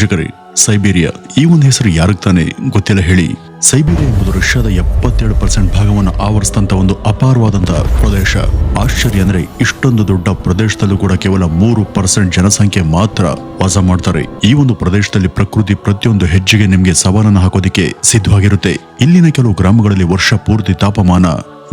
ವೀಕ್ಷಕರೇ, ಸೈಬೀರಿಯಾ ಈ ಒಂದು ಹೆಸರು ಯಾರಿಗೆ ತಾನೇ ಗೊತ್ತಿಲ್ಲ ಹೇಳಿ. ಸೈಬೀರಿಯಾ ಎಂಬುದು ರಷ್ಯಾದ ಎಪ್ಪತ್ತೇಳು ಪರ್ಸೆಂಟ್ ಭಾಗವನ್ನು ಆವರಿಸಿದಂತ ಒಂದು ಅಪಾರವಾದಂತಹ ಪ್ರದೇಶ. ಆಶ್ಚರ್ಯ ಅಂದ್ರೆ ಇಷ್ಟೊಂದು ದೊಡ್ಡ ಪ್ರದೇಶದಲ್ಲೂ ಕೂಡ ಕೇವಲ ಮೂರು ಪರ್ಸೆಂಟ್ ಜನಸಂಖ್ಯೆ ಮಾತ್ರ ವಾಸ ಮಾಡ್ತಾರೆ. ಈ ಒಂದು ಪ್ರದೇಶದಲ್ಲಿ ಪ್ರಕೃತಿ ಪ್ರತಿಯೊಂದು ಹೆಜ್ಜೆಗೆ ನಿಮಗೆ ಸವಾಲನ್ನು ಹಾಕೋದಿಕ್ಕೆ ಸಿದ್ಧವಾಗಿರುತ್ತೆ. ಇಲ್ಲಿನ ಕೆಲವು ಗ್ರಾಮಗಳಲ್ಲಿ ವರ್ಷ ಪೂರ್ತಿ ತಾಪಮಾನ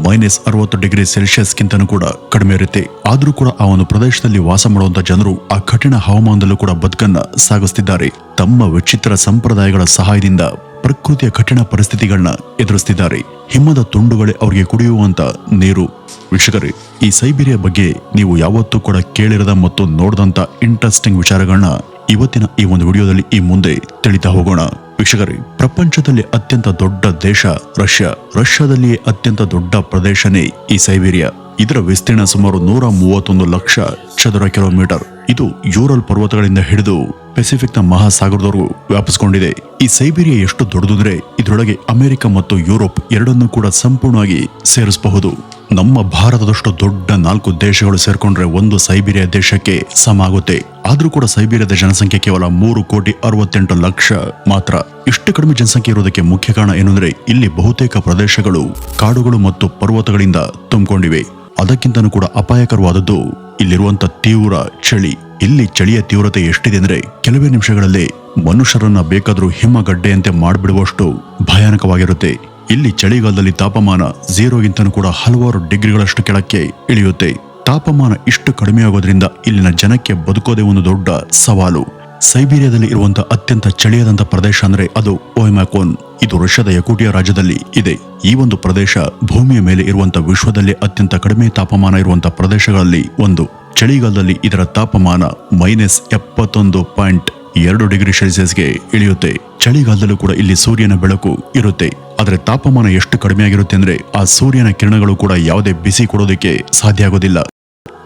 ಮೈನಸ್ ಅರವತ್ತು ಡಿಗ್ರಿ ಸೆಲ್ಸಿಯಸ್ಗಿಂತನೂ ಕೂಡ ಕಡಿಮೆ ಇರುತ್ತೆ. ಆದರೂ ಕೂಡ ಆ ಒಂದು ಪ್ರದೇಶದಲ್ಲಿ ವಾಸ ಮಾಡುವಂತ ಜನರು ಆ ಕಠಿಣ ಹವಾಮಾನದಲ್ಲೂ ಕೂಡ ಬದುಕನ್ನ ಸಾಗಿಸ್ತಿದ್ದಾರೆ. ತಮ್ಮ ವಿಚಿತ್ರ ಸಂಪ್ರದಾಯಗಳ ಸಹಾಯದಿಂದ ಪ್ರಕೃತಿಯ ಕಠಿಣ ಪರಿಸ್ಥಿತಿಗಳನ್ನ ಎದುರಿಸ್ತಿದ್ದಾರೆ. ಹಿಮದ ತುಂಡುಗಳೇ ಅವರಿಗೆ ಕುಡಿಯುವಂತ ನೀರು. ವೀಕ್ಷಕರೇ, ಈ ಸೈಬೀರಿಯಾ ಬಗ್ಗೆ ನೀವು ಯಾವತ್ತೂ ಕೂಡ ಕೇಳಿರದ ಮತ್ತು ನೋಡದಂತ ಇಂಟ್ರೆಸ್ಟಿಂಗ್ ವಿಚಾರಗಳನ್ನ ಇವತ್ತಿನ ಈ ಒಂದು ವಿಡಿಯೋದಲ್ಲಿ ಈ ಮುಂದೆ ತಿಳಿತಾ ಹೋಗೋಣ. ವೀಕ್ಷಕರೇ, ಪ್ರಪಂಚದಲ್ಲಿ ಅತ್ಯಂತ ದೊಡ್ಡ ದೇಶ ರಷ್ಯಾ. ರಷ್ಯಾದಲ್ಲಿಯೇ ಅತ್ಯಂತ ದೊಡ್ಡ ಪ್ರದೇಶನೇ ಈ ಸೈಬೀರಿಯಾ. ಇದರ ವಿಸ್ತೀರ್ಣ ಸುಮಾರು ನೂರ ಮೂವತ್ತೊಂದು ಲಕ್ಷ ಚದರ ಕಿಲೋಮೀಟರ್. ಇದು ಯೂರಲ್ ಪರ್ವತಗಳಿಂದ ಹಿಡಿದು ಪೆಸಿಫಿಕ್ನ ಮಹಾಸಾಗರದವರೆಗೂ ವ್ಯಾಪಿಸಿಕೊಂಡಿದೆ. ಈ ಸೈಬೀರಿಯಾ ಎಷ್ಟು ದೊಡ್ಡದಂದ್ರೆ, ಇದರೊಳಗೆ ಅಮೆರಿಕ ಮತ್ತು ಯುರೋಪ್ ಎರಡನ್ನೂ ಕೂಡ ಸಂಪೂರ್ಣವಾಗಿ ಸೇರಿಸಬಹುದು. ನಮ್ಮ ಭಾರತದಷ್ಟು ದೊಡ್ಡ ನಾಲ್ಕು ದೇಶಗಳು ಸೇರ್ಕೊಂಡ್ರೆ ಒಂದು ಸೈಬೀರಿಯಾ ದೇಶಕ್ಕೆ ಸಮ ಆಗುತ್ತೆ. ಆದರೂ ಕೂಡ ಸೈಬೀರಿಯಾದ ಜನಸಂಖ್ಯೆ ಕೇವಲ ಮೂರು ಕೋಟಿ ಅರವತ್ತೆಂಟು ಲಕ್ಷ ಮಾತ್ರ. ಇಷ್ಟು ಕಡಿಮೆ ಜನಸಂಖ್ಯೆ ಇರೋದಕ್ಕೆ ಮುಖ್ಯ ಕಾರಣ ಏನಂದ್ರೆ ಇಲ್ಲಿ ಬಹುತೇಕ ಪ್ರದೇಶಗಳು ಕಾಡುಗಳು ಮತ್ತು ಪರ್ವತಗಳಿಂದ ತುಂಬಿಕೊಂಡಿವೆ. ಅದಕ್ಕಿಂತನೂ ಕೂಡ ಅಪಾಯಕರವಾದದ್ದು ಇಲ್ಲಿರುವಂತ ತೀವ್ರ ಚಳಿ. ಇಲ್ಲಿ ಚಳಿಯ ತೀವ್ರತೆ ಎಷ್ಟಿದೆ ಅಂದ್ರೆ ಕೆಲವೇ ನಿಮಿಷಗಳಲ್ಲಿ ಮನುಷ್ಯರನ್ನ ಬೇಕಾದರೂ ಹಿಮಗಡ್ಡೆಯಂತೆ ಮಾಡಿಬಿಡುವಷ್ಟು ಭಯಾನಕವಾಗಿರುತ್ತೆ. ಇಲ್ಲಿ ಚಳಿಗಾಲದಲ್ಲಿ ತಾಪಮಾನ ಝೀರೋಗಿಂತನೂ ಕೂಡ ಹಲವಾರು ಡಿಗ್ರಿಗಳಷ್ಟು ಕೆಳಕ್ಕೆ ಇಳಿಯುತ್ತೆ. ತಾಪಮಾನ ಇಷ್ಟು ಕಡಿಮೆಯಾಗೋದ್ರಿಂದ ಇಲ್ಲಿನ ಜನಕ್ಕೆ ಬದುಕೋದೇ ಒಂದು ದೊಡ್ಡ ಸವಾಲು. ಸೈಬೀರಿಯಾದಲ್ಲಿ ಇರುವಂತಹ ಅತ್ಯಂತ ಚಳಿಯಾದಂಥ ಪ್ರದೇಶ ಅಂದ್ರೆ ಅದು ಓಯ್ಮ್ಯಾಕೋನ್ ಇದು ರಷ್ಯಾದ ಯಕೂಟಿಯ ರಾಜ್ಯದಲ್ಲಿ ಇದೆ. ಈ ಒಂದು ಪ್ರದೇಶ ಭೂಮಿಯ ಮೇಲೆ ಇರುವಂತಹ ವಿಶ್ವದಲ್ಲಿ ಅತ್ಯಂತ ಕಡಿಮೆ ತಾಪಮಾನ ಇರುವಂತಹ ಪ್ರದೇಶಗಳಲ್ಲಿ ಒಂದು. ಚಳಿಗಾಲದಲ್ಲಿ ಇದರ ತಾಪಮಾನ ಮೈನಸ್ ಎಪ್ಪತ್ತೊಂದು ಪಾಯಿಂಟ್ ಎರಡು ಡಿಗ್ರಿ ಸೆಲ್ಸಿಯಸ್ಗೆ ಇಳಿಯುತ್ತೆ. ಚಳಿಗಾಲದಲ್ಲೂ ಕೂಡ ಇಲ್ಲಿ ಸೂರ್ಯನ ಬೆಳಕು ಇರುತ್ತೆ. ಆದರೆ ತಾಪಮಾನ ಎಷ್ಟು ಕಡಿಮೆ ಆಗಿರುತ್ತೆ ಅಂದ್ರೆ ಆ ಸೂರ್ಯನ ಕಿರಣಗಳು ಕೂಡ ಯಾವುದೇ ಬಿಸಿ ಕೊಡೋದಕ್ಕೆ ಸಾಧ್ಯ ಆಗೋದಿಲ್ಲ.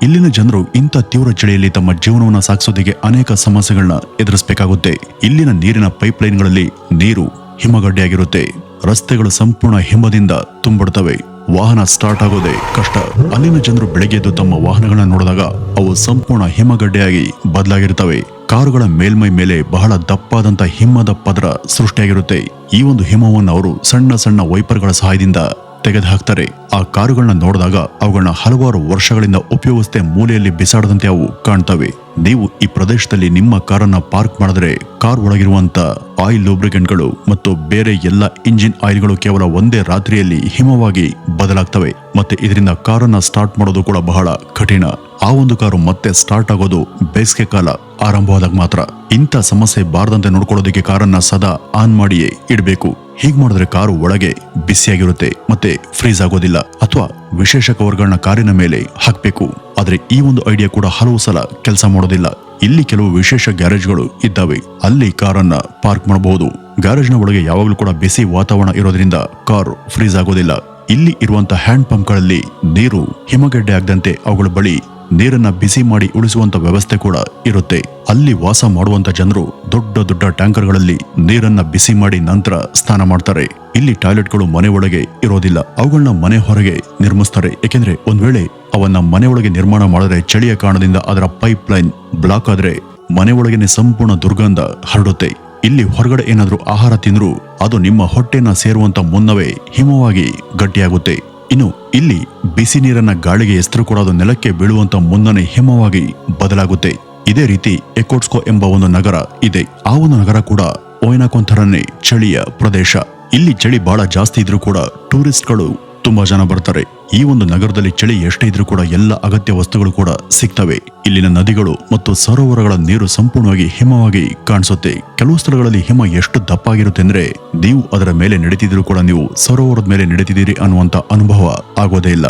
ಇಲ್ಲಿನ ಜನರು ಇಂಥ ತೀವ್ರ ಚಳಿಯಲ್ಲಿ ತಮ್ಮ ಜೀವನವನ್ನು ಸಾಗಿಸೋದಕ್ಕೆ ಅನೇಕ ಸಮಸ್ಯೆಗಳನ್ನ ಎದುರಿಸಬೇಕಾಗುತ್ತೆ. ಇಲ್ಲಿನ ನೀರಿನ ಪೈಪ್ಲೈನ್ಗಳಲ್ಲಿ ನೀರು ಹಿಮಗಡ್ಡೆಯಾಗಿರುತ್ತೆ. ರಸ್ತೆಗಳು ಸಂಪೂರ್ಣ ಹಿಮದಿಂದ ತುಂಬಿಡ್ತವೆ ವಾಹನ ಸ್ಟಾರ್ಟ್ ಆಗೋದೇ ಕಷ್ಟ. ಅಲ್ಲಿನ ಜನರು ಬೆಳಗ್ಗೆ ಎದ್ದು ತಮ್ಮ ವಾಹನಗಳನ್ನ ನೋಡಿದಾಗ ಅವು ಸಂಪೂರ್ಣ ಹಿಮಗಡ್ಡೆಯಾಗಿ ಬದಲಾಗಿರ್ತವೆ. ಕಾರುಗಳ ಮೇಲ್ಮೈ ಮೇಲೆ ಬಹಳ ದಪ್ಪಾದಂತ ಹಿಮದ ಪದರ ಸೃಷ್ಟಿಯಾಗಿರುತ್ತೆ. ಈ ಒಂದು ಹಿಮವನ್ನು ಅವರು ಸಣ್ಣ ಸಣ್ಣ ವೈಪರ್ಗಳ ಸಹಾಯದಿಂದ ತೆಗೆದು ಹಾಕ್ತಾರೆ ಆ ಕಾರುಗಳನ್ನ ನೋಡಿದಾಗ ಅವುಗಳನ್ನ ಹಲವಾರು ವರ್ಷಗಳಿಂದ ಉಪಯೋಗಿಸದೆ ಮೂಲೆಯಲ್ಲಿ ಬಿಸಾಡದಂತೆ ಅವು ಕಾಣ್ತವೆ. ನೀವು ಈ ಪ್ರದೇಶದಲ್ಲಿ ನಿಮ್ಮ ಕಾರನ್ನ ಪಾರ್ಕ್ ಮಾಡಿದ್ರೆ ಕಾರ್ ಒಳಗಿರುವಂತ ಆಯಿಲ್ ಲೂಬ್ರಿಕೆಂಟ್ಗಳು ಮತ್ತು ಬೇರೆ ಎಲ್ಲ ಇಂಜಿನ್ ಆಯಿಲ್ಗಳು ಕೇವಲ ಒಂದೇ ರಾತ್ರಿಯಲ್ಲಿ ಹಿಮವಾಗಿ ಬದಲಾಗ್ತವೆ. ಮತ್ತೆ ಇದರಿಂದ ಕಾರನ್ನ ಸ್ಟಾರ್ಟ್ ಮಾಡೋದು ಕೂಡ ಬಹಳ ಕಠಿಣ. ಆ ಒಂದು ಕಾರು ಮತ್ತೆ ಸ್ಟಾರ್ಟ್ ಆಗೋದು ಬೇಸಿಗೆ ಕಾಲ. ಆರಂಭವಾದಾಗ ಮಾತ್ರ ಇಂಥ ಸಮಸ್ಯೆ ಬಾರದಂತೆ ನೋಡ್ಕೊಳ್ಳೋದಕ್ಕೆ ಕಾರನ್ನ ಸದಾ ಆನ್ ಮಾಡಿಯೇ ಇಡಬೇಕು. ಹೀಗೆ ಮಾಡಿದ್ರೆ ಕಾರು ಒಳಗೆ ಬಿಸಿಯಾಗಿರುತ್ತೆ ಮತ್ತೆ ಫ್ರೀಸ್ ಆಗೋದಿಲ್ಲ ಅಥವಾ ವಿಶೇಷ ಕವರ್ಗಳನ್ನ ಕಾರಿನ ಮೇಲೆ ಹಾಕ್ಬೇಕು. ಆದ್ರೆ ಈ ಒಂದು ಐಡಿಯಾ ಕೂಡ ಹಲವು ಸಲ ಕೆಲಸ ಮಾಡೋದಿಲ್ಲ. ಇಲ್ಲಿ ಕೆಲವು ವಿಶೇಷ ಗ್ಯಾರೇಜ್ಗಳು ಇದ್ದಾವೆ. ಅಲ್ಲಿ ಕಾರನ್ನ ಪಾರ್ಕ್ ಮಾಡಬಹುದು ಗ್ಯಾರೇಜ್ನ ಒಳಗೆ ಯಾವಾಗಲೂ ಕೂಡ ಬಿಸಿ ವಾತಾವರಣ ಇರೋದ್ರಿಂದ ಕಾರು ಫ್ರೀಸ್ ಆಗೋದಿಲ್ಲ. ಇಲ್ಲಿ ಇರುವಂತಹ ಹ್ಯಾಂಡ್ ಪಂಪ್ಗಳಲ್ಲಿ ನೀರು ಹಿಮಗಡ್ಡೆ ಆಗದಂತೆ ಅವುಗಳ ಬಳಿ ನೀರನ್ನ ಬಿಸಿ ಮಾಡಿ ಉಳಿಸುವಂತ ವ್ಯವಸ್ಥೆ ಕೂಡ ಇರುತ್ತೆ. ಅಲ್ಲಿ ವಾಸ ಮಾಡುವಂತ ಜನರು ದೊಡ್ಡ ದೊಡ್ಡ ಟ್ಯಾಂಕರ್ಗಳಲ್ಲಿ ನೀರನ್ನ ಬಿಸಿ ಮಾಡಿ ನಂತರ ಸ್ನಾನ ಮಾಡ್ತಾರೆ. ಇಲ್ಲಿ ಟಾಯ್ಲೆಟ್ಗಳು ಮನೆ ಒಳಗೆ ಇರೋದಿಲ್ಲ. ಅವುಗಳನ್ನ ಮನೆ ಹೊರಗೆ ನಿರ್ಮಿಸ್ತಾರೆ. ಯಾಕೆಂದ್ರೆ ಒಂದ್ ವೇಳೆ ಅವನ್ನ ಮನೆ ಒಳಗೆ ನಿರ್ಮಾಣ ಮಾಡಿದ್ರೆ ಚಳಿಯ ಕಾರಣದಿಂದ ಅದರ ಪೈಪ್ ಲೈನ್ ಬ್ಲಾಕ್ ಆದ್ರೆ ಮನೆ ಒಳಗೇನೆ ಸಂಪೂರ್ಣ ದುರ್ಗಂಧ ಹರಡುತ್ತೆ. ಇಲ್ಲಿ ಹೊರಗಡೆ ಏನಾದರೂ ಆಹಾರ ತಿಂದ್ರು ಅದು ನಿಮ್ಮ ಹೊಟ್ಟೆನ ಸೇರುವಂತ ಮುನ್ನವೇ ಹಿಮವಾಗಿ ಗಟ್ಟಿಯಾಗುತ್ತೆ. ಇನ್ನು ಇಲ್ಲಿ ಬಿಸಿ ನೀರನ್ನ ಗಾಳಿಗೆ ಎಸ್ತರು ಕೊಡೋದು ನೆಲಕ್ಕೆ ಬೀಳುವಂತ ಮುನ್ನನೆ ಹಿಮವಾಗಿ ಬದಲಾಗುತ್ತೆ. ಇದೇ ರೀತಿ ಎಕೋಟ್ಸ್ಕೋ ಎಂಬ ಒಂದು ನಗರ ಇದೆ. ಆ ಒಂದು ನಗರ ಕೂಡ ಓಯ್ನಾಕೋನ್ ಚಳಿಯ ಪ್ರದೇಶ. ಇಲ್ಲಿ ಚಳಿ ಬಹಳ ಜಾಸ್ತಿ ಇದ್ರೂ ಕೂಡ ಟೂರಿಸ್ಟ್ಗಳು ತುಂಬಾ ಜನ ಬರ್ತಾರೆ. ಈ ಒಂದು ನಗರದಲ್ಲಿ ಚಳಿ ಎಷ್ಟೇ ಇದ್ರೂ ಕೂಡ ಎಲ್ಲ ಅಗತ್ಯ ವಸ್ತುಗಳು ಕೂಡ ಸಿಗ್ತವೆ. ಇಲ್ಲಿನ ನದಿಗಳು ಮತ್ತು ಸರೋವರಗಳ ನೀರು ಸಂಪೂರ್ಣವಾಗಿ ಹಿಮವಾಗಿ ಕಾಣಿಸುತ್ತೆ. ಕೆಲವು ಸ್ಥಳಗಳಲ್ಲಿ ಹಿಮ ಎಷ್ಟು ದಪ್ಪಾಗಿರುತ್ತೆ ಅಂದ್ರೆ ನೀವು ಅದರ ಮೇಲೆ ನಡೀತಿದ್ರು ಕೂಡ ನೀವು ಸರೋವರದ ಮೇಲೆ ನಡೀತಿದ್ದೀರಿ ಅನ್ನುವಂತ ಅನುಭವ ಆಗೋದೇ ಇಲ್ಲ.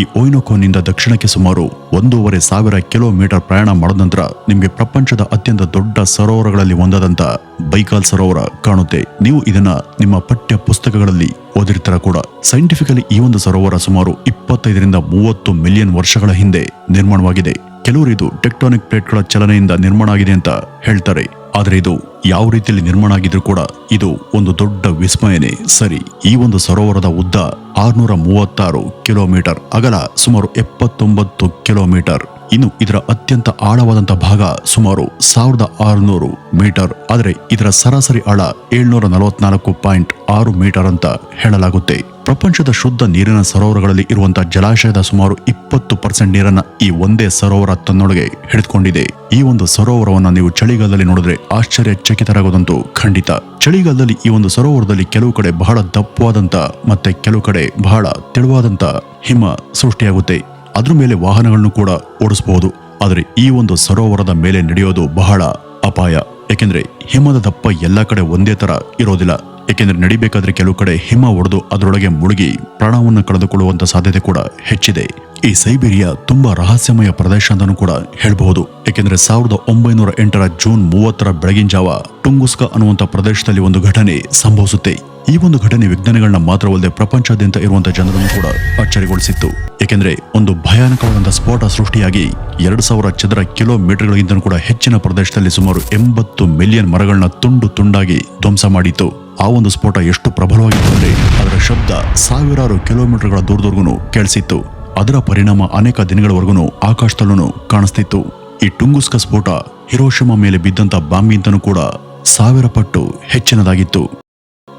ಈ ಓಯ್ನೋಕೋನಿಂದ ದಕ್ಷಿಣಕ್ಕೆ ಸುಮಾರು ಒಂದೂವರೆ ಸಾವಿರ ಕಿಲೋಮೀಟರ್ ಪ್ರಯಾಣ ಮಾಡಿದ ನಂತರ ನಿಮಗೆ ಪ್ರಪಂಚದ ಅತ್ಯಂತ ದೊಡ್ಡ ಸರೋವರಗಳಲ್ಲಿ ಒಂದಾದಂತ ಬೈಕಾಲ್ ಸರೋವರ ಕಾಣುತ್ತೆ. ನೀವು ಇದನ್ನ ನಿಮ್ಮ ಪಠ್ಯ ಪುಸ್ತಕಗಳಲ್ಲಿ ಓದಿರ್ತಾರ ಕೂಡ. ಸೈಂಟಿಫಿಕಲಿ ಈ ಒಂದು ಸರೋವರ ಸುಮಾರು ಇಪ್ಪತ್ತೈದರಿಂದ ಮೂವತ್ತು ಮಿಲಿಯನ್ ವರ್ಷಗಳ ಹಿಂದೆ ನಿರ್ಮಾಣವಾಗಿದೆ. ಕೆಲವರು ಇದು ಟೆಕ್ಟಾನಿಕ್ ಪ್ಲೇಟ್ಗಳ ಚಲನೆಯಿಂದ ನಿರ್ಮಾಣ ಆಗಿದೆ ಅಂತ ಹೇಳ್ತಾರೆ. ಆದ್ರೆ ಇದು ಯಾವ ರೀತಿಯಲ್ಲಿ ನಿರ್ಮಾಣ ಆಗಿದ್ರು ಕೂಡ ಇದು ಒಂದು ದೊಡ್ಡ ವಿಸ್ಮಯನೇ. ಸರಿ, ಈ ಒಂದು ಸರೋವರದ ಉದ್ದ ಆರ್ನೂರ ಮೂವತ್ತಾರು ಕಿಲೋಮೀಟರ್, ಅಗಲ ಸುಮಾರು ಎಪ್ಪತ್ತೊಂಬತ್ತು ಕಿಲೋಮೀಟರ್. ಇನ್ನು ಇದರ ಅತ್ಯಂತ ಆಳವಾದಂತ ಭಾಗ ಸುಮಾರು ಸಾವಿರದ ಆರುನೂರು ಮೀಟರ್, ಆದರೆ ಇದರ ಸರಾಸರಿ ಆಳ ಏಳ್ನೂರ ನಲವತ್ನಾಲ್ಕು ಪಾಯಿಂಟ್ ಆರು ಮೀಟರ್ ಅಂತ ಹೇಳಲಾಗುತ್ತೆ. ಪ್ರಪಂಚದ ಶುದ್ಧ ನೀರಿನ ಸರೋವರಗಳಲ್ಲಿ ಇರುವಂತಹ ಜಲಾಶಯದ ಸುಮಾರು ಇಪ್ಪತ್ತು ಪರ್ಸೆಂಟ್ ನೀರನ್ನ ಈ ಒಂದೇ ಸರೋವರ ತನ್ನೊಳಗೆ ಹಿಡಿದುಕೊಂಡಿದೆ. ಈ ಒಂದು ಸರೋವರವನ್ನು ನೀವು ಚಳಿಗಾಲದಲ್ಲಿ ನೋಡಿದ್ರೆ ಆಶ್ಚರ್ಯಚಕಿತರಾಗೋದಂತೂ ಖಂಡಿತ. ಚಳಿಗಾಲದಲ್ಲಿ ಈ ಒಂದು ಸರೋವರದಲ್ಲಿ ಕೆಲವು ಕಡೆ ಬಹಳ ದಪ್ಪವಾದಂತ ಮತ್ತೆ ಕೆಲವು ಕಡೆ ಬಹಳ ತೆಳುವಾದಂತ ಹಿಮ ಸೃಷ್ಟಿಯಾಗುತ್ತೆ. ಅದ್ರ ಮೇಲೆ ವಾಹನಗಳನ್ನು ಕೂಡ ಓಡಿಸಬಹುದು. ಆದರೆ ಈ ಒಂದು ಸರೋವರದ ಮೇಲೆ ನಡೆಯೋದು ಬಹಳ ಅಪಾಯ. ಯಾಕೆಂದ್ರೆ ಹಿಮದ ದಪ್ಪ ಎಲ್ಲ ಕಡೆ ಒಂದೇ ತರ ಇರೋದಿಲ್ಲ. ಏಕೆಂದ್ರೆ ನಡಿಬೇಕಾದ್ರೆ ಕೆಲವು ಕಡೆ ಹಿಮ ಒಡೆದು ಅದರೊಳಗೆ ಮುಳುಗಿ ಪ್ರಾಣವನ್ನು ಕಳೆದುಕೊಳ್ಳುವಂತ ಸಾಧ್ಯತೆ ಕೂಡ ಹೆಚ್ಚಿದೆ. ಈ ಸೈಬೀರಿಯಾ ತುಂಬಾ ರಹಸ್ಯಮಯ ಪ್ರದೇಶ ಅಂತಾನೂ ಕೂಡ ಹೇಳಬಹುದು. ಏಕೆಂದರೆ ಸಾವಿರದ ಒಂಬೈನೂರ ಎಂಟರ ಜೂನ್ ಮೂವತ್ತರ ಬೆಳಗಿನ ಜಾವ ಟುಂಗುಸ್ಕ ಅನ್ನುವಂತ ಪ್ರದೇಶದಲ್ಲಿ ಒಂದು ಘಟನೆ ಸಂಭವಿಸುತ್ತೆ. ಈ ಒಂದು ಘಟನೆ ವಿಜ್ಞಾನಿಗಳನ್ನ ಮಾತ್ರವಲ್ಲದೆ ಪ್ರಪಂಚಾದ್ಯಂತ ಇರುವಂತಹ ಜನರನ್ನು ಕೂಡ ಅಚ್ಚರಿಗೊಳಿಸಿತ್ತು. ಏಕೆಂದರೆ ಒಂದು ಭಯಾನಕವಾದಂತಹ ಸ್ಫೋಟ ಸೃಷ್ಟಿಯಾಗಿ ಎರಡು ಸಾವಿರ ಚದರ ಕಿಲೋಮೀಟರ್ಗಳಿಗಿಂತ ಕೂಡ ಹೆಚ್ಚಿನ ಪ್ರದೇಶದಲ್ಲಿ ಸುಮಾರು ಎಂಬತ್ತು ಮಿಲಿಯನ್ ಮರಗಳನ್ನ ತುಂಡು ತುಂಡಾಗಿ ಧ್ವಂಸ ಮಾಡಿತ್ತು. ಆ ಒಂದು ಸ್ಫೋಟ ಎಷ್ಟು ಪ್ರಬಲವಾಗಿತ್ತು ಅಂದ್ರೆ ಶಬ್ದ ಸಾವಿರಾರು ಕಿಲೋಮೀಟರ್ಗಳ ದೂರದವರೆಗೂ ಕೇಳಿಸಿತ್ತು. ಅದರ ಪರಿಣಾಮ ಅನೇಕ ದಿನಗಳವರೆಗೂ ಆಕಾಶದಲ್ಲೂ ಕಾಣಿಸ್ತಿತ್ತು. ಈ ಟುಂಗುಸ್ಕ ಸ್ಫೋಟ ಹಿರೋಶಿಮಾ ಮೇಲೆ ಬಿದ್ದಂಥ ಬಾಂಬಿಂತನೂ ಕೂಡ ಸಾವಿರ ಪಟ್ಟು ಹೆಚ್ಚಿನದಾಗಿತ್ತು.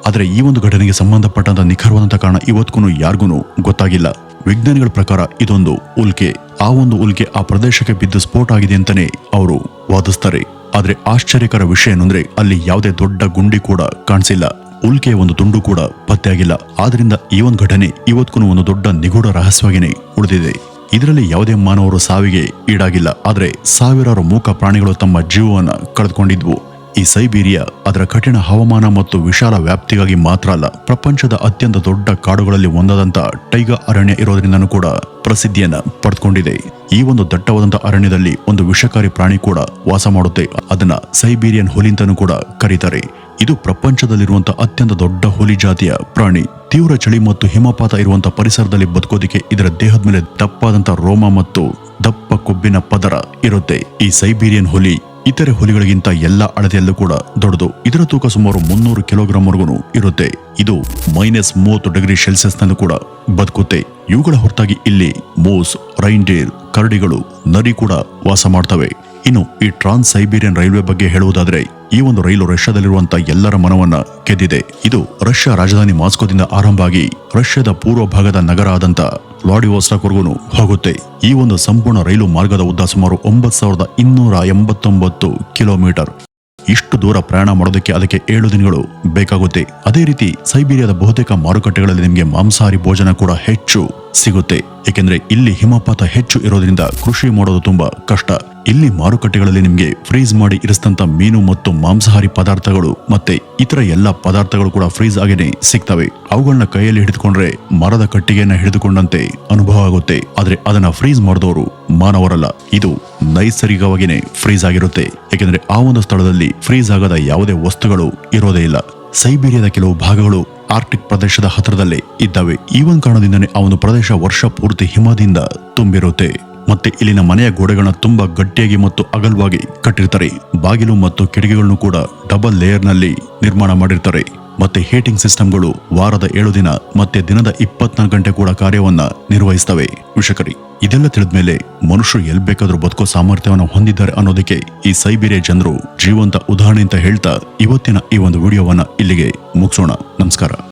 ಆದರೆ ಈ ಒಂದು ಘಟನೆಗೆ ಸಂಬಂಧಪಟ್ಟಂತ ನಿಖರವಾದಂಥ ಕಾರಣ ಇವತ್ತಿಗೂ ಯಾರಿಗೂ ಗೊತ್ತಾಗಿಲ್ಲ. ವಿಜ್ಞಾನಿಗಳ ಪ್ರಕಾರ ಇದೊಂದು ಉಲ್ಕೆ. ಆ ಒಂದು ಉಲ್ಕೆ ಆ ಪ್ರದೇಶಕ್ಕೆ ಬಿದ್ದ ಸ್ಫೋಟ ಆಗಿದೆ ಅಂತಲೇ ಅವರು ವಾದಿಸ್ತಾರೆ. ಆದ್ರೆ ಆಶ್ಚರ್ಯಕರ ವಿಷಯ ಏನಂದ್ರೆ ಅಲ್ಲಿ ಯಾವುದೇ ದೊಡ್ಡ ಗುಂಡಿ ಕೂಡ ಕಾಣಿಸಿಲ್ಲ. ಉಲ್ಕೆಯ ಒಂದು ತುಂಡು ಕೂಡ ಪತ್ತೆಯಾಗಿಲ್ಲ. ಆದ್ರಿಂದ ಈ ಒಂದು ಘಟನೆ ಇವತ್ತಿಗೂ ಒಂದು ದೊಡ್ಡ ನಿಗೂಢ ರಹಸ್ಯವಾಗಿನೇ ಉಳಿದಿದೆ. ಇದರಲ್ಲಿ ಯಾವುದೇ ಮಾನವರು ಸಾವಿಗೆ ಈಡಾಗಿಲ್ಲ. ಆದರೆ ಸಾವಿರಾರು ಮೂಕ ಪ್ರಾಣಿಗಳು ತಮ್ಮ ಜೀವವನ್ನು ಕಳೆದುಕೊಂಡಿದ್ವು. ಈ ಸೈಬೀರಿಯಾ ಅದರ ಕಠಿಣ ಹವಾಮಾನ ಮತ್ತು ವಿಶಾಲ ವ್ಯಾಪ್ತಿಗಾಗಿ ಮಾತ್ರ ಅಲ್ಲ, ಪ್ರಪಂಚದ ಅತ್ಯಂತ ದೊಡ್ಡ ಕಾಡುಗಳಲ್ಲಿ ಒಂದಾದಂತ ಟೈಗಾ ಅರಣ್ಯ ಇರೋದ್ರಿಂದನೂ ಕೂಡ ಪ್ರಸಿದ್ಧಿಯನ್ನು ಪಡೆದುಕೊಂಡಿದೆ. ಈ ಒಂದು ದಟ್ಟವಾದಂತಹ ಅರಣ್ಯದಲ್ಲಿ ಒಂದು ವಿಷಕಾರಿ ಪ್ರಾಣಿ ಕೂಡ ವಾಸ ಮಾಡುತ್ತೆ. ಅದನ್ನ ಸೈಬೀರಿಯನ್ ಹುಲಿ ಅಂತಾನೂ ಕೂಡ ಕರೀತಾರೆ. ಇದು ಪ್ರಪಂಚದಲ್ಲಿರುವಂತಹ ಅತ್ಯಂತ ದೊಡ್ಡ ಹುಲಿ ಜಾತಿಯ ಪ್ರಾಣಿ. ತೀವ್ರ ಚಳಿ ಮತ್ತು ಹಿಮಪಾತ ಇರುವಂತಹ ಪರಿಸರದಲ್ಲಿ ಬದುಕೋದಿಕ್ಕೆ ಇದರ ದೇಹದ ಮೇಲೆ ದಪ್ಪಾದಂತಹ ರೋಮ ಮತ್ತು ದಪ್ಪ ಕೊಬ್ಬಿನ ಪದರ ಇರುತ್ತೆ. ಈ ಸೈಬೀರಿಯನ್ ಹುಲಿ ಇತರೆ ಹುಲಿಗಳಿಗಿಂತ ಎಲ್ಲ ಅಳತೆಯಲ್ಲೂ ಕೂಡ ದೊಡ್ಡದು. ಇದರ ತೂಕ ಸುಮಾರು ಮುನ್ನೂರು ಕಿಲೋಗ್ರಾಂ ವರೆಗೂ ಇರುತ್ತೆ. ಇದು ಮೈನಸ್ ಮೂವತ್ತು ಡಿಗ್ರಿ ಸೆಲ್ಸಿಯಸ್ ನಲ್ಲೂ ಕೂಡ ಬದುಕುತ್ತೆ. ಇವುಗಳ ಹೊರತಾಗಿ ಇಲ್ಲಿ ಮೂಸ್, ರೈನ್ಡೇರ್, ಕರಡಿಗಳು, ನರಿ ಕೂಡ ವಾಸ ಮಾಡ್ತವೆ. ಇನ್ನು ಈ ಟ್ರಾನ್ಸ್ ಸೈಬೀರಿಯನ್ ರೈಲ್ವೆ ಬಗ್ಗೆ ಹೇಳುವುದಾದ್ರೆ, ಈ ಒಂದು ರೈಲು ರಷ್ಯಾದಲ್ಲಿರುವಂತಹ ಎಲ್ಲರ ಮನವನ್ನ ಗೆದ್ದಿದೆ ಇದು ರಷ್ಯಾ ರಾಜಧಾನಿ ಮಾಸ್ಕೋದಿಂದ ಆರಂಭ ಆಗಿ ರಷ್ಯಾದ ಪೂರ್ವ ಭಾಗದ ನಗರ ಆದಂತ ವ್ಲಾಡಿವೋಸ್ಟಾಕ್ವರೆಗೂ ಹೋಗುತ್ತೆ. ಈ ಒಂದು ಸಂಪೂರ್ಣ ರೈಲು ಮಾರ್ಗದ ಉದ್ದ ಸುಮಾರು ಒಂಬತ್ತು ಸಾವಿರದ ಇನ್ನೂರ ಎಂಬತ್ತೊಂಬತ್ತು ಕಿಲೋಮೀಟರ್. ಇಷ್ಟು ದೂರ ಪ್ರಯಾಣ ಮಾಡೋದಕ್ಕೆ ಅದಕ್ಕೆ ಏಳು ದಿನಗಳು ಬೇಕಾಗುತ್ತೆ. ಅದೇ ರೀತಿ ಸೈಬೀರಿಯಾದ ಬಹುತೇಕ ಮಾರುಕಟ್ಟೆಗಳಲ್ಲಿ ನಿಮಗೆ ಮಾಂಸಾಹಾರಿ ಭೋಜನ ಕೂಡ ಹೆಚ್ಚು. ಸಿಗುತ್ತೆ. ಏಕೆಂದ್ರೆ ಇಲ್ಲಿ ಹಿಮಪಾತ ಹೆಚ್ಚು ಇರೋದ್ರಿಂದ ಕೃಷಿ ಮಾಡೋದು ತುಂಬಾ ಕಷ್ಟ. ಇಲ್ಲಿ ಮಾರುಕಟ್ಟೆಗಳಲ್ಲಿ ನಿಮಗೆ ಫ್ರೀಜ್ ಮಾಡಿ ಇರಿಸಿದಂತ ಮೀನು ಮತ್ತು ಮಾಂಸಾಹಾರಿ ಪದಾರ್ಥಗಳು ಮತ್ತೆ ಇತರ ಎಲ್ಲ ಪದಾರ್ಥಗಳು ಕೂಡ ಫ್ರೀಜ್ ಆಗೇನೆ ಸಿಗ್ತವೆ. ಅವುಗಳನ್ನ ಕೈಯಲ್ಲಿ ಹಿಡಿದುಕೊಂಡ್ರೆ ಮರದ ಕಟ್ಟಿಗೆಯನ್ನ ಹಿಡಿದುಕೊಂಡಂತೆ ಅನುಭವ ಆಗುತ್ತೆ. ಆದ್ರೆ ಅದನ್ನ ಫ್ರೀಜ್ ಮಾಡಿದವರು ಮಾನವರಲ್ಲ. ಇದು ನೈಸರ್ಗಿಕವಾಗಿಯೇ ಫ್ರೀಜ್ ಆಗಿರುತ್ತೆ. ಏಕೆಂದರೆ ಆ ಒಂದು ಸ್ಥಳದಲ್ಲಿ ಫ್ರೀಜ್ ಆಗದ ಯಾವುದೇ ವಸ್ತುಗಳು ಇರೋದೇ ಇಲ್ಲ. ಸೈಬೀರಿಯಾದ ಕೆಲವು ಭಾಗಗಳು ಆರ್ಟಿಕ್ ಪ್ರದೇಶದ ಹತ್ತಿರದಲ್ಲಿ ಇದ್ದಾವೆ. ಈ ಒಂದು ಕಾರಣದಿಂದನೇ ಆ ಒಂದು ಪ್ರದೇಶ ವರ್ಷ ಪೂರ್ತಿ ಹಿಮದಿಂದ ತುಂಬಿರುತ್ತೆ. ಮತ್ತೆ ಇಲ್ಲಿನ ಮನೆಯ ಗೋಡೆಗಳನ್ನ ತುಂಬಾ ಗಟ್ಟಿಯಾಗಿ ಮತ್ತು ಅಗಲವಾಗಿ ಕಟ್ಟಿರ್ತಾರೆ. ಬಾಗಿಲು ಮತ್ತು ಕಿಟಕಿಗಳನ್ನು ಕೂಡ ಡಬಲ್ ಲೇಯರ್ನಲ್ಲಿ ನಿರ್ಮಾಣ ಮಾಡಿರ್ತಾರೆ. ಮತ್ತೆ ಹೀಟಿಂಗ್ ಸಿಸ್ಟಮ್ಗಳು ವಾರದ ಏಳು ದಿನ ಮತ್ತೆ ದಿನದ ಇಪ್ಪತ್ನಾಲ್ಕು ಗಂಟೆ ಕೂಡ ಕಾರ್ಯವನ್ನ ನಿರ್ವಹಿಸ್ತವೆ. ವಿಷಕರಿ ಇದೆಲ್ಲ ತಿಳಿದ್ಮೇಲೆ ಮನುಷ್ಯರು ಎಲ್ಲಿ ಬೇಕಾದರೂ ಬದುಕೋ ಸಾಮರ್ಥ್ಯವನ್ನು ಹೊಂದಿದ್ದಾರೆ ಅನ್ನೋದಕ್ಕೆ ಈ ಸೈಬೀರಿಯ ಜನರು ಜೀವಂತ ಉದಾಹರಣೆ ಅಂತ ಹೇಳ್ತಾ ಇವತ್ತಿನ ಈ ಒಂದು ವಿಡಿಯೋವನ್ನ ಇಲ್ಲಿಗೆ ಮುಗಿಸೋಣ. ನಮಸ್ಕಾರ.